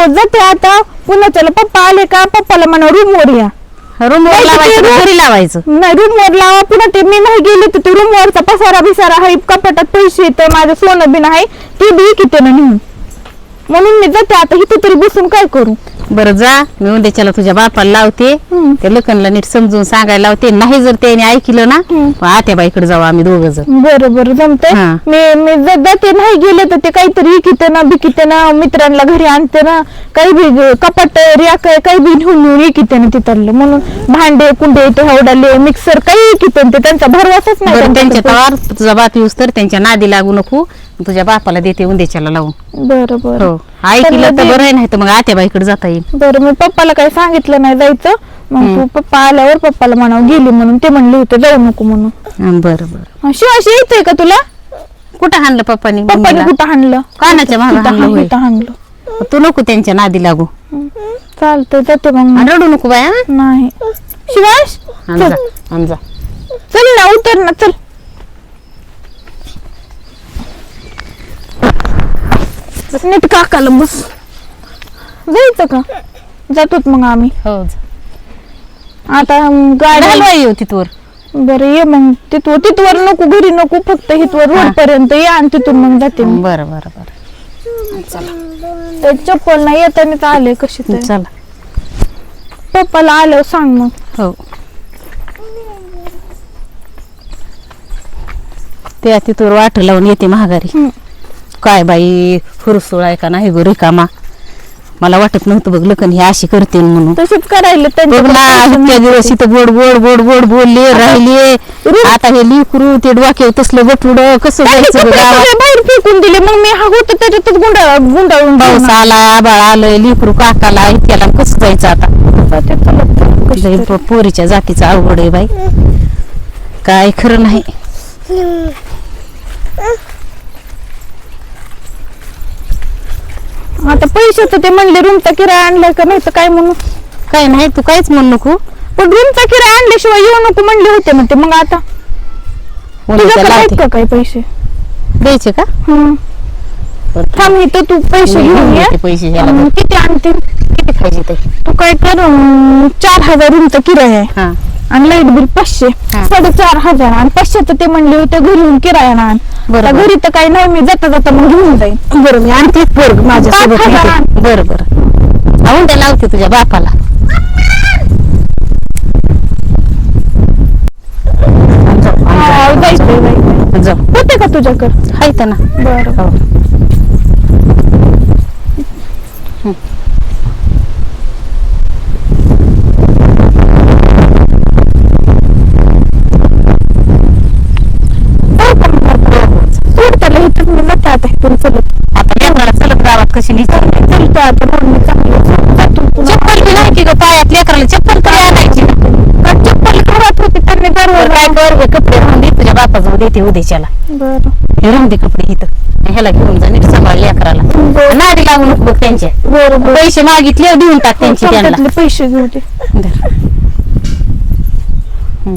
रोज जाते आता. पुन्हा चला पप्पा आले का? पप्पाला म्हणा रूम वर या. रूम नाही, लावायचं का? घरी लावायचं? नाही रूम वर लावा. पुन्हा ते मी नाही गेले तर ते रूम वरचा पसारा बिसारा आहे. कपाटात पैसे तर माझं सोनं बिन आहे. ते बी किती नेऊन. म्हणून मी जाते आता इथे तरी बसून काय करू बरं जा मी उद्याच्याला तुझ्या बापाला लावते हम्म. ते लखनला नीट समजून सांगायला लावते नाही जर त्याने ऐकलं ना हम्म. मग आत्याबाईकडे जाऊ आम्ही दोघ जण बरं बरं जमतंय हा. मी मी जाते नाही गेले तर ते काहीतरी इकिते ना बिकिते ना मित्रांना घरी आणते ना काही बी कपाट रियाक काही बी घेऊन येऊन इकिते ना तिथलं म्हणून भांडे कुंडे ते हवडाले मिक्सर काही इकिते ते त्यांचा भरवसाच नाही बरं त्यांच्या त्यांच्याकडे. तवार तुझा बाप येऊस तर त्यांच्या नादी लागू नको तुझ्या बापाला देते उद्याच्याला लावून. बरं बरं. हो. तर बरं आहे नाही तर मग आत्याबाईकडे जाता येईल. बरं मी पप्पाला काही सांगितलं नाही जायचं. मग. तू पप्पा आल्यावर पप्पाला म्हणावं गेली म्हणून ते म्हणले होते जाऊ नको म्हणून. हं, बरं बरं. शिवाशी यायचंय का तुला? कुठं हाणलं पप्पानी? पप्पाने? कुठं हाणलं? कानाच्या मागं कुठं हाणलं हाण- होय. कुठं हाणलं? तू नको त्यांच्या नादी लागू. चालतंय जाते मग मी. आणि रडू नको बाया? नाही. शिवाश. चल ना उतर ना चल. नीट काकाला बस. जायचं का? जातोत मग आम्ही. हो. आता गाडी घालवा येऊ तिथवर. बरं ये मग. तिथवर तिथवर नको घरी नको फक्त हिथवर रोड पर्यंत ये आणि तिथून मग जाते मी. बरं बरं बरं. ते चप्पल नाही येताना आले कशी ते चला. पप्पाला आल्यावर सांग मग. हो. त्या तिथवर वाट लावून येते महागारी हम्म. काय बाई फुरसुळ आहे का नाही गो रिकामा? मला वाटत नव्हतं बघ लखन हे अशी करते म्हणून. तसंच करायला बघ ना त्यांच्या इतक्या दिवस इथं गोड गोड गोड गोड बोलले राहिले. आता हे लिकरू ते डोक्यावर तसलं बटुड कसं जायचं बघ. गावात बाहेर फेकून दिले मग मी हा होतो त्याच्यातच गुंडा गुंडाळून पाऊस. आला. आबाळ आलंय लिकरू काकाला इतक्याला कसं जायचं आता? लय तरी. प- पोरीच्या जातीचं अवघड आहे बाई. काय खरं नाही. आता पैशाचं ते म्हणले रूमचा किराया आणलाय का? नाही तर काय म्हणू? काय नाही तू काहीच म्हणू नको. पण रूमचा किराया आणल्याशिवाय येऊ नको म्हणले होते ना ते मग आता? उद्याच्या तुझ्याकडे आहेत लावते का काही पैसे? द्यायचे का? हम्म. थांब इथं तू पैसे घेऊन ये. पैसे किती आणतील किती खायचे ते? तू काय कर अं, चार हजार रूमचा किराया आहे. हा. आणि लाइट बिल पाचशे. हा. साडेचार हजार. आणि पाचशेचं ते म्हणले होते घरी किराया ना आण. आता. घरी तर काही नाही मी जाता जाता मग घेऊन जाईन बरं मी आणते पोरग माझ्यासोबत. येते. बरं बरं आवून त्या लावते तुझ्या बापाला आण जाऊ, आण हा, जायचंय जायचंय जाऊ. जाऊ होते का तुझ्याकडे हायत ना बरं हो. सोड त्याला इथं मी चलत आता लेकराला चलत गावात कशी चलतो आता म्हणून मी चांगली जातो पुन्हा. चप्पल बी नाही की ग पायात लेकराला चप्पल तरी आणायची का चप्पल घरात होती त्यांनी बरं, दरवाजा काय कर हे कपडे राहून दे तुझ्या बापाजवळ देते उद्याच्याला हे राहून दे कपडे इथं ह्याला घेऊन जा नीट सांभाळ लेकराला लागू नको बघ त्यांच्या पैसे मागितले देऊन टाक त्यांची त्यांना पैसे घेऊ दे. हं.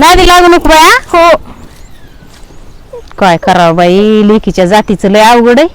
नादी लागू नको बाया हो काय करावं बाई लेकीच्या जातीचं लय अवघड आहे.